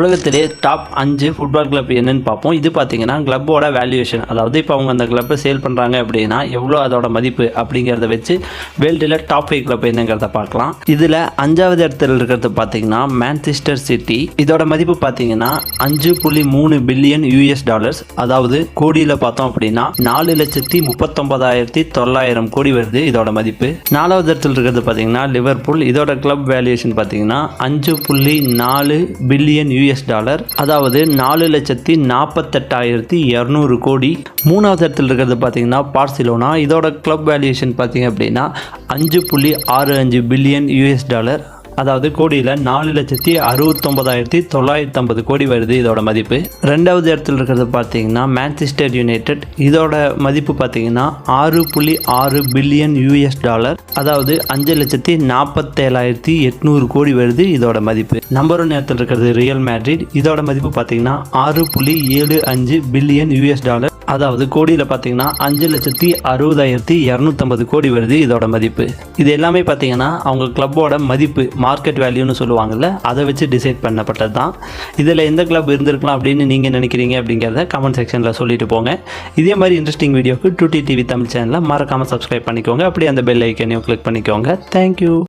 உலகத்திலே டாப் அஞ்சு football club என்னன்னு பார்ப்போம். இது பார்த்தீங்கன்னா கிளப்போட வேல்யூவேஷன் அதாவது இப்போ அவங்க அந்த கிளப்பை சேல் பண்ணுறாங்க அப்படின்னா எவ்வளோ அதோட மதிப்பு அப்படிங்கிறத வச்சு வேர்ல்டில் டாப் ஃபைவ் கிளப் என்னங்கிறத பார்க்கலாம். இதில் அஞ்சாவது இடத்துல இருக்கிறது பார்த்தீங்கன்னா மேன்செஸ்டர் சிட்டி இதோட மதிப்பு பார்த்தீங்கன்னா அஞ்சு புள்ளி மூணு பில்லியன் யூஎஸ் டாலர்ஸ் அதாவது கோடியில் பார்த்தோம் அப்படின்னா நாலு லட்சத்தி முப்பத்தொன்பதாயிரத்தி தொள்ளாயிரம் கோடி வருது இதோட மதிப்பு. நாலாவது இடத்துல இருக்கிறது பார்த்தீங்கன்னா லிவர்பூல் இதோட கிளப் வேல்யூவேஷன் பார்த்தீங்கன்னா அஞ்சு புள்ளி நாலு பில்லியன் யூஎஸ் டாலர் அதாவது நாலு லட்சத்தி நாற்பத்தெட்டாயிரத்தி இரநூறு கோடி. மூணாவது இடத்துல இருக்கிறது பார்த்தீங்கன்னா பார்சிலோனா. இதோட கிளப் வேல்யூஷன் பார்த்தீங்க அப்படின்னா அஞ்சு புள்ளி ஆறு அஞ்சு பில்லியன் யூஎஸ் டாலர் அதாவது கோடியில் நாலு லட்சத்தி அறுபத்தொம்பதாயிரத்தி தொள்ளாயிரத்தி ஐம்பது கோடி வருது இதோட மதிப்பு. ரெண்டாவது இடத்துல இருக்கிறது பார்த்தீங்கன்னா மேன்செஸ்டர் யுனைடெட் இதோட மதிப்பு பார்த்தீங்கன்னா ஆறு புள்ளி ஆறு பில்லியன் யூஎஸ் டாலர். அதாவது அஞ்சு லட்சத்தி நாற்பத்தேழாயிரத்தி எட்நூறு கோடி வருது இதோட மதிப்பு. நம்பர் ஒன் இடத்துல இருக்கிறது ரியல் மேட்ரிட் இதோட மதிப்பு பார்த்தீங்கன்னா ஆறு புள்ளி ஏழு அஞ்சு பில்லியன் யூஎஸ் டாலர். அதாவது கோடியில் பார்த்தீங்கன்னா அஞ்சு லட்சத்தி அறுபதாயிரத்தி இரநூத்தம்பது கோடி வருது இதோட மதிப்பு. இது எல்லாமே பார்த்தீங்கன்னா அவங்க கிளப்போட மதிப்பு மார்க்கெட் வேல்யூன்னு சொல்லுவாங்கல்ல அதை வச்சு டிசைட் பண்ணப்பட்டது தான். இதில் எந்த கிளப் இருந்திருக்கலாம் அப்படின்னு நீங்கள் நினைக்கிறீங்க அப்படிங்கிறத கமெண்ட் செக்ஷனில் சொல்லிட்டு போங்க. இதே மாதிரி இன்ட்ரெஸ்டிங் வீடியோக்கு டூ டிவி தமிழ் சேனலை மறக்காமல் சப்ஸ்கிரைப் பண்ணிக்கோங்க. அப்படியே அந்த பெல் ஐக்கனையும் கிளிக் பண்ணிக்கோங்க. தேங்க்யூ